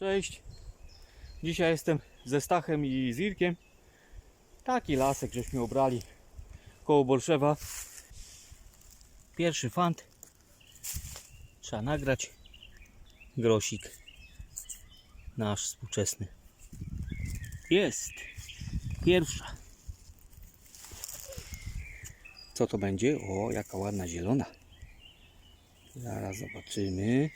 Cześć. Dzisiaj jestem ze Stachem i z Irkiem. Taki lasek żeśmy obrali koło Bolszewa. Pierwszy fant. Trzeba nagrać. Grosik. Nasz współczesny. Jest. Pierwsza. Co to będzie? O, jaka ładna zielona. Zaraz zobaczymy.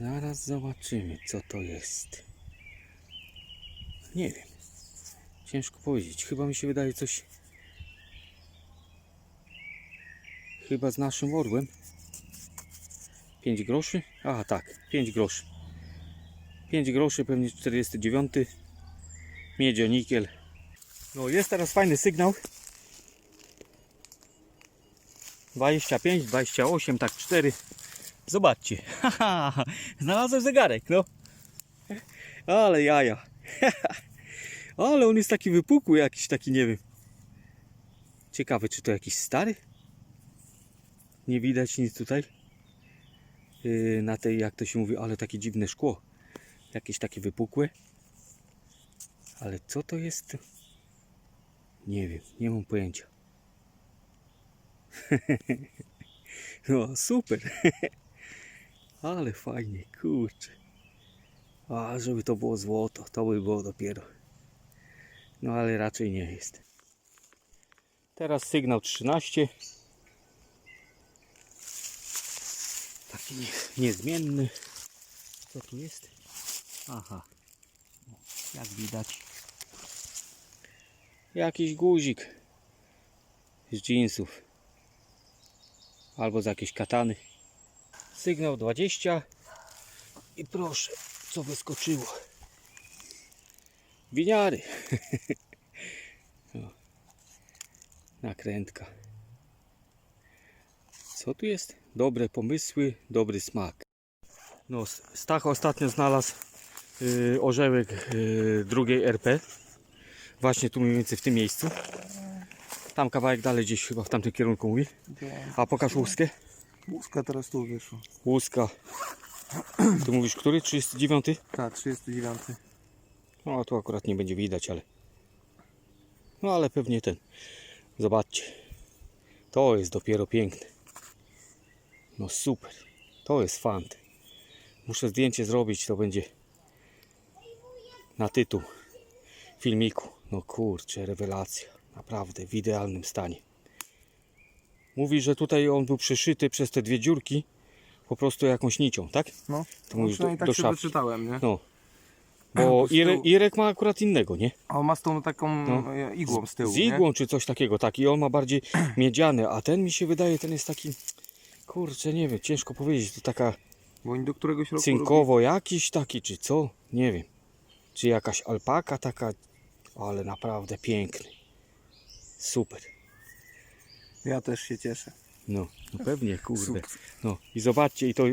Zaraz zobaczymy, co to jest. Nie wiem. Ciężko powiedzieć. Chyba mi się wydaje coś. Chyba z naszym orłem. 5 groszy? Aha, tak, 5 groszy. 5 groszy, pewnie 49. Miedzionikiel. No, jest teraz fajny sygnał. 25, 28, tak 4. Zobaczcie. Znalazłem zegarek, no. Ale jaja. Ale on jest taki wypukły, jakiś taki, nie wiem. Ciekawe, czy to jakiś stary? Nie widać nic tutaj. Yy, na tej, jak to się mówi, ale takie dziwne szkło. Jakieś takie wypukłe. Ale co to jest? Nie wiem, nie mam pojęcia. No, super. Ale fajnie, kurczę. A, żeby to było złoto, to by było dopiero. No, ale raczej nie jest. Teraz sygnał 13. Taki nie- niezmienny. Co tu jest? Aha. Jak widać. Jakiś guzik z jeansów. Albo z jakiejś katany. Sygnał 20. I proszę, co wyskoczyło. Winiary. Nakrętka. Co tu jest? Dobre pomysły, dobry smak. No, Stach ostatnio znalazł y, orzełek y, drugiej RP. Właśnie tu mniej więcej w tym miejscu. Tam kawałek dalej gdzieś chyba w tamtym kierunku mówi. A pokaż łuskę. Łuska teraz tu wyszła. Łuska. Ty mówisz który? 39? Tak, 39. No tu akurat nie będzie widać, ale. No ale pewnie ten. Zobaczcie. To jest dopiero piękne. No super. To jest fant. Muszę zdjęcie zrobić, to będzie na tytuł filmiku. No kurczę, rewelacja. Naprawdę w idealnym stanie. Mówi, że tutaj on był przeszyty przez te dwie dziurki po prostu jakąś nicią, tak? No, To no mówisz do, przynajmniej tak do się szafki. doczytałem, nie? No. Bo Irek, Irek ma akurat innego, nie? A on ma z tą taką No. e, igłą z tyłu, Z igłą czy coś takiego, tak. I on ma bardziej miedziany, a ten mi się wydaje, ten jest taki, kurczę, nie wiem, ciężko powiedzieć, to taka nie? Bo oni do któregoś roku cynkowo jakiś taki, czy co, nie wiem. Czy jakaś alpaka taka, ale naprawdę piękny. Super. Ja też się cieszę. No, no pewnie, kurde. Super. No i zobaczcie, i to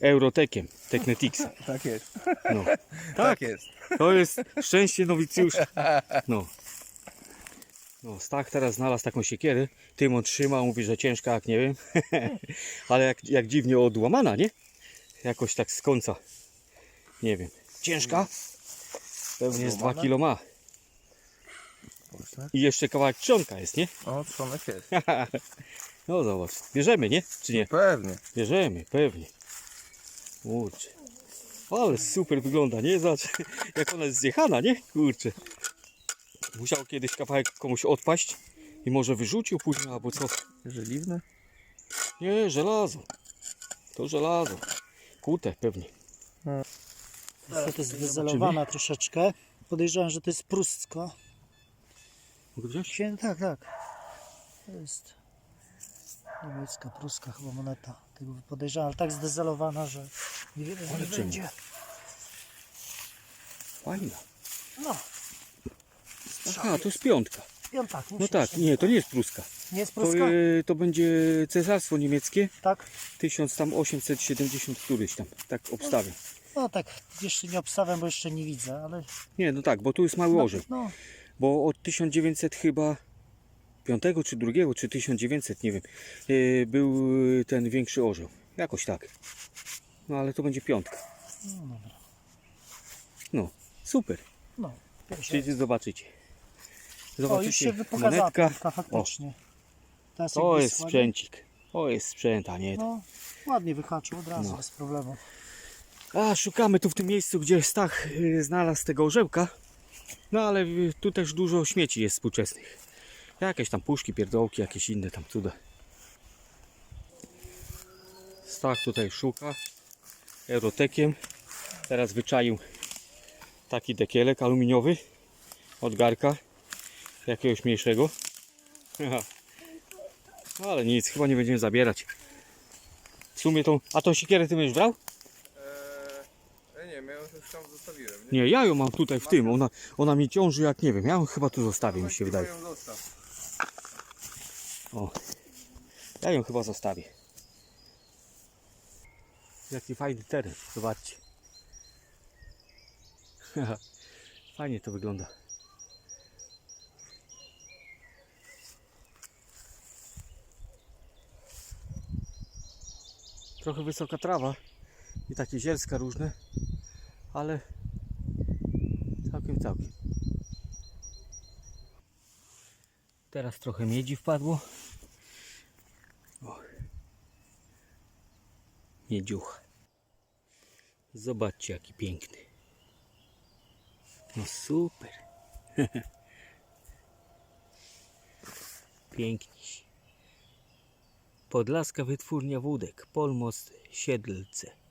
Eurotekiem, Technetics. Tak jest. No, Tak jest. To jest szczęście nowicjusza. No. No, Stach teraz znalazł taką siekierę. Tymon trzyma, mówi, że ciężka jak nie wiem. Ale jak, jak dziwnie odłamana, nie? Jakoś tak z końca. Nie wiem. Ciężka? Pewnie z 2 Odłamana? kilo ma. I jeszcze kawałek trzonka jest, nie? O, trzonek jest. No zobacz. Bierzemy, nie? Czy nie? Pewnie. Bierzemy, pewnie. Kurczę. Ale super wygląda, nie? Zobacz, jak ona jest zjechana, nie? Kurczę. Musiał kiedyś kawałek komuś odpaść i może wyrzucił później, albo co. Żeliwne? Nie, żelazo. To żelazo. Kute pewnie. Niestety zdezelowana troszeczkę. Podejrzewam, że to jest prustka. Mogę wziąć? Się, tak, tak. To jest niemiecka, pruska chyba moneta. Tego podejrzewam, ale tak zdezelowana, że nie czemu? będzie. Fajna. No, Aha, to jest piątka. ją tak. No tak, nie, to nie jest pruska. Nie jest To, pruska? e, to będzie cesarstwo niemieckie. Tak. 1870 któryś tam. Tak obstawiam. No tak, jeszcze nie obstawiam, bo jeszcze nie widzę, ale... Nie, no tak, bo tu jest mały No, orzeł. no, Bo od 1900 chyba 5 czy 2 czy 1900, nie wiem, yy, był ten większy orzeł. Jakoś tak. No ale to będzie piątka. No. No, super. No. Przyjdzie, zobaczycie. O, już Zobaczycie, się monetka. faktycznie. Teraz To jest sprzęcik. To jest sprzęt, a nie No, ładnie wyhaczył od razu, No. bez problemu. A, szukamy tu w tym miejscu, gdzie Stach y, znalazł tego orzełka. No ale y, tu też dużo śmieci jest współczesnych. Jakieś tam puszki, pierdołki, jakieś inne tam cuda. Stach tutaj szuka eurotekiem. Teraz wyczaił taki dekielek aluminiowy od garka jakiegoś mniejszego. No ale nic, chyba nie będziemy zabierać. W sumie tą, a tą siekierę ty będziesz brał? Eee, ja nie wiem, ja ją już tam zostawiłem. Nie? Nie, ja ją mam tutaj w tym. Ona, ona mi ciąży jak nie wiem. Ja ją chyba tu zostawię, mi się wydaje. Ją zostaw. O. Ja ją chyba zostawię. Jaki fajny teren, zobaczcie. Fajnie to wygląda. Trochę wysoka trawa i takie zielska różne, ale całkiem, całkiem. Teraz trochę miedzi wpadło. O. Miedziuch. Zobaczcie jaki piękny. No super. Piękniś. Podlaska wytwórnia wódek. Polmost Siedlce.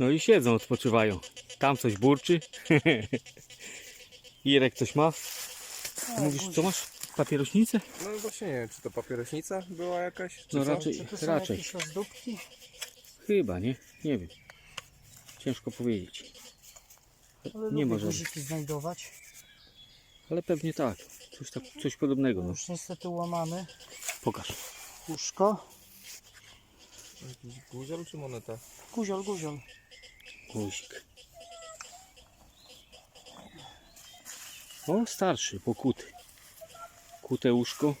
No i siedzą, odpoczywają. Tam coś burczy. Irek coś ma. Mówisz, co masz? Papierośnicę? No właśnie nie wiem, czy to papierośnica była jakaś, czy No co? raczej, Czy to są raczej. jakieś? Chyba, nie? Nie wiem. Ciężko powiedzieć. Ale Nie lubię może. znajdować. Ale pewnie tak. Coś, tak, coś podobnego. No. Już niestety łamany. Pokaż. Puszko. Jakiś guziel czy moneta? Guziol, guziol. Guzik. O, starszy, pokuty. Kute łóżko.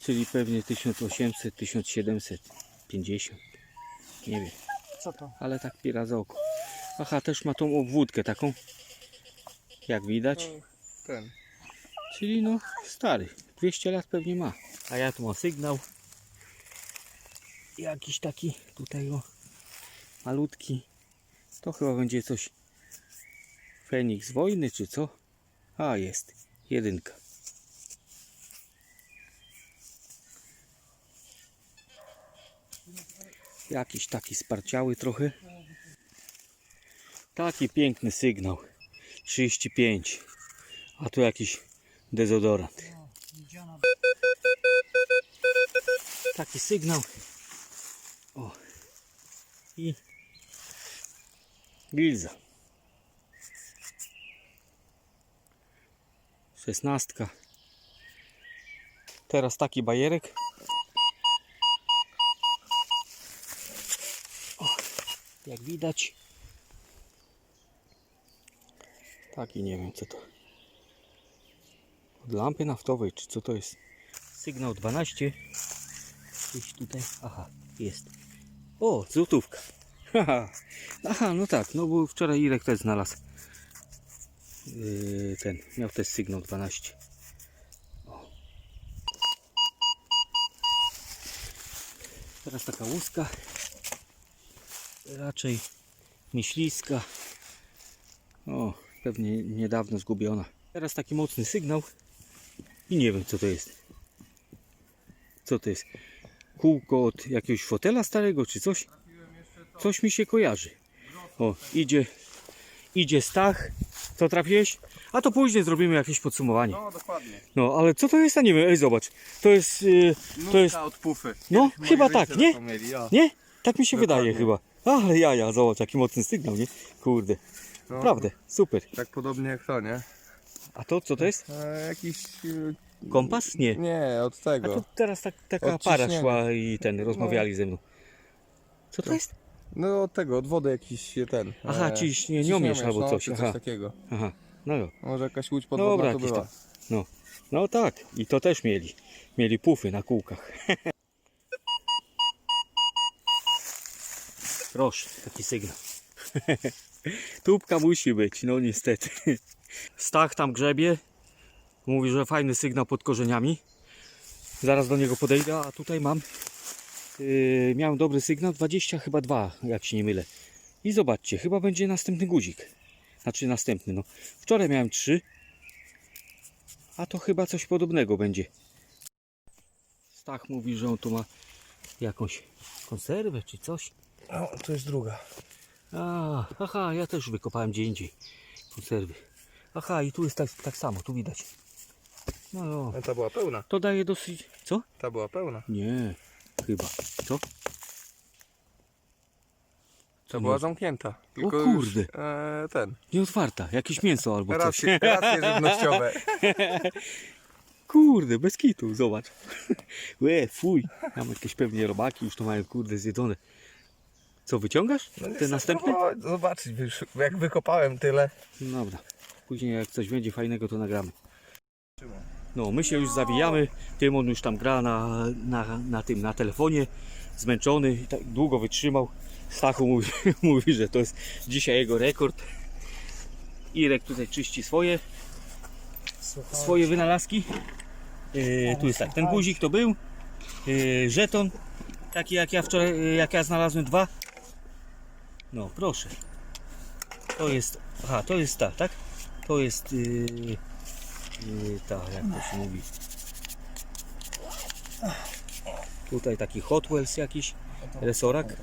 Czyli pewnie 1800, 1750. Nie wiem, Co to? ale tak pira za oko. Aha, też ma tą obwódkę taką. Jak widać. Ten. Czyli no stary, 200 lat pewnie ma. A ja tu mam sygnał. Jakiś taki tutaj o malutki. To chyba będzie coś Feniks wojny czy co? A jest, jedynka. Jakiś taki sparciały trochę. Taki piękny sygnał. 35. A tu jakiś dezodorant. Taki sygnał. O. I gilza. Szesnastka. Teraz taki bajerek. O, jak widać. Taki nie wiem co to. Od lampy naftowej, czy co to jest? Sygnał 12. Gdzieś tutaj. Aha, jest. O, złotówka. Aha, no tak, no bo wczoraj Irek też znalazł. Yy, ten, miał też sygnał 12. O. Teraz taka łuska. Raczej myśliska. O, pewnie niedawno zgubiona. Teraz taki mocny sygnał. I nie wiem co to jest. Co to jest? Kółko od jakiegoś fotela starego czy coś? Coś mi się kojarzy. O, idzie, idzie Stach. Co trafiłeś? A to później zrobimy jakieś podsumowanie. No dokładnie. No, ale co to jest? Ja nie wiem. Ej, zobacz. To jest, yy, to jest, od pufy. No, moi chyba tak, nie? ja. nie? Tak mi się wydaje Dokładnie. chyba. Ale jaja, zobacz, jaki mocny sygnał, nie? Kurde, No, naprawdę, super. Tak podobnie jak to, nie? A to co to jest? E, jakiś... e, Kompas? Nie. Nie, od A tego. to teraz tak, taka para szła i ten, rozmawiali ze mną. Co to To- jest? No od tego, od wody jakiś ten. Aha, ciśnie- niomierz albo no, coś, czy aha. coś takiego. Aha, no jo. Może jakaś łódź podwodna Dobra, to była. tam. No. no tak, i to też mieli. Mieli pufy na kółkach. Proszę, taki sygnał. Tubka musi być, no niestety. Stach tam grzebie. Mówi, że fajny sygnał pod korzeniami. Zaraz do niego podejdę, a tutaj mam. Yy, miałem dobry sygnał, 20 chyba 2, jak się nie mylę. I zobaczcie, chyba będzie następny guzik. Znaczy następny, no. Wczoraj miałem 3. A to chyba coś podobnego będzie. Stach mówi, że on tu ma jakąś konserwę czy coś. O, to jest druga. A, aha, ja też wykopałem gdzie indziej konserwy. Aha, i tu jest tak, tak samo, tu widać. No, no, A ta była pełna. to daje dosyć. Co? Ta była pełna. Nie, chyba. Co? Nie była zamknięta. O już, kurde. e, ten. Nie otwarta, jakieś mięso albo coś. Racje, racje żywnościowe. Kurde, bez kitu, zobacz. Łe, fuj. Mam jakieś pewnie robaki, już to mają kurde zjedzone. Co, wyciągasz? Ten następny? O, zobaczyć, już jak wykopałem tyle. Dobra. Później jak coś będzie fajnego, to nagramy. No, my się już zawijamy. Tymon już tam gra na, na, na tym, na telefonie. Zmęczony, tak długo wytrzymał. Stachu mówi, mówi, że to jest dzisiaj jego rekord. Irek tutaj czyści swoje, Słuchaj, swoje wynalazki. Yy, tu jest tak, ten guzik to był. Yy, żeton, taki jak ja wczoraj, yy, jak ja znalazłem dwa. No, proszę. To jest, aha, to jest ta, tak? To jest yy, yy, ta, jak to się mówi. Tutaj taki Hot Wheels jakiś, resorak.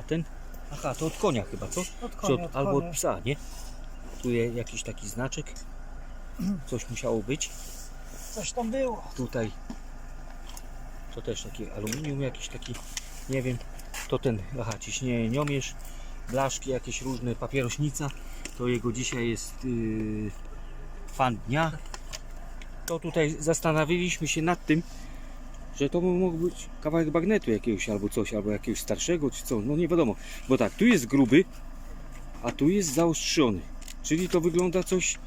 A ten? Aha, to od konia chyba, co? Od konia, od, albo od psa, nie? Tu jest jakiś taki znaczek. Coś musiało być. Coś tam było. Tutaj to też taki aluminium jakiś taki, nie wiem. To ten, aha, ciśnieniomierz, blaszki jakieś różne, papierośnica. To jego dzisiaj jest yy, fan dnia. To tutaj zastanawialiśmy się nad tym, że to mógł być kawałek bagnetu jakiegoś albo coś, albo jakiegoś starszego czy co, no nie wiadomo. Bo tak, tu jest gruby, a tu jest zaostrzony. Czyli to wygląda coś,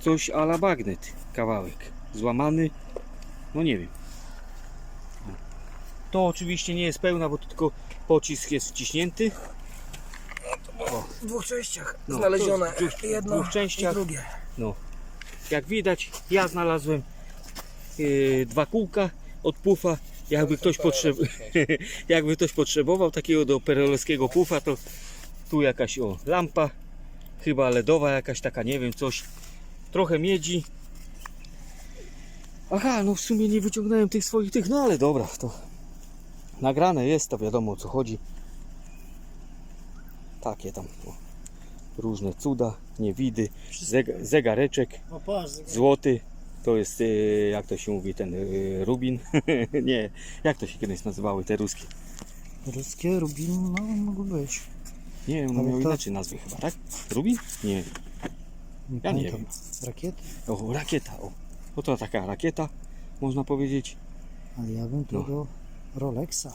coś ala bagnet, kawałek. Złamany, no nie wiem. To oczywiście nie jest pełna, bo tylko pocisk jest wciśnięty. W dwóch częściach No, znalezione. to w Jedno dwóch częściach. i drugie. No, jak widać, ja znalazłem yy, dwa kółka od pufa. Jakby ktoś, potrzeb... Jakby ktoś potrzebował takiego do perelowskiego pufa, to tu jakaś o lampa, chyba LEDowa jakaś taka, nie wiem, coś. Trochę miedzi. Aha, no w sumie nie wyciągnąłem tych swoich tych, no ale dobra, to nagrane jest, to wiadomo o co chodzi. Takie tam o, różne cuda, niewidy, zeg zegareczek złoty. To jest, y, jak to się mówi, ten y, rubin. nie, jak to się kiedyś nazywały te ruskie? ruskie rubin, no mogło być. Nie, one Ale miały to- inaczej nazwy chyba, tak? Rubin? Nie. Nie Ja nie pamiętam. Rakiety? O, rakieta, o. No to taka rakieta, można powiedzieć. Ale ja bym tu No. do Rolexa.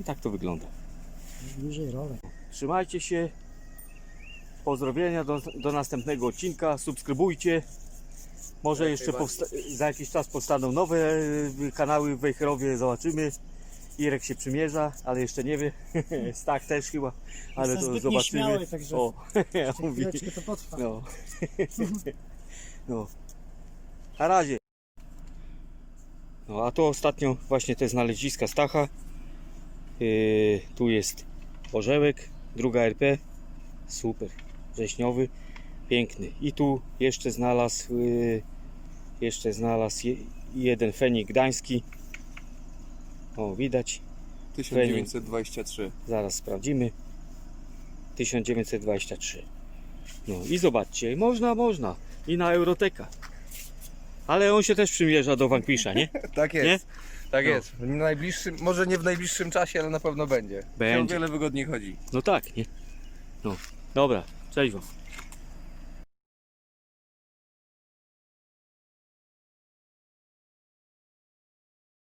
I tak to wygląda. Bliżej Rolex. Trzymajcie się. Pozdrowienia do, do następnego odcinka. Subskrybujcie. Może jeszcze za jakiś czas powstaną nowe e, kanały w Wejherowie. Zobaczymy. Irek się przymierza, ale jeszcze nie wie. Stak też chyba, ale to zobaczymy. nieśmiały, także O, to potrwa. No. no. Na razie. No a to ostatnio właśnie te znaleziska Stacha. Yy, tu jest orzełek, druga RP. Super. Wrześniowy. Piękny. I tu jeszcze znalazł yy, jeszcze znalazł je, jeden fenik gdański. O, widać. 1923. Zaraz sprawdzimy. 1923. No i zobaczcie, można, można. I na Euroteka. Ale on się też przymierza do Vanquisha, nie? Tak jest. Nie? Tak No. jest. W najbliższym, może nie w najbliższym czasie, ale na pewno będzie. Się o Będzie. wiele wygodniej chodzi. No tak, nie? No. Dobra, cześć wam.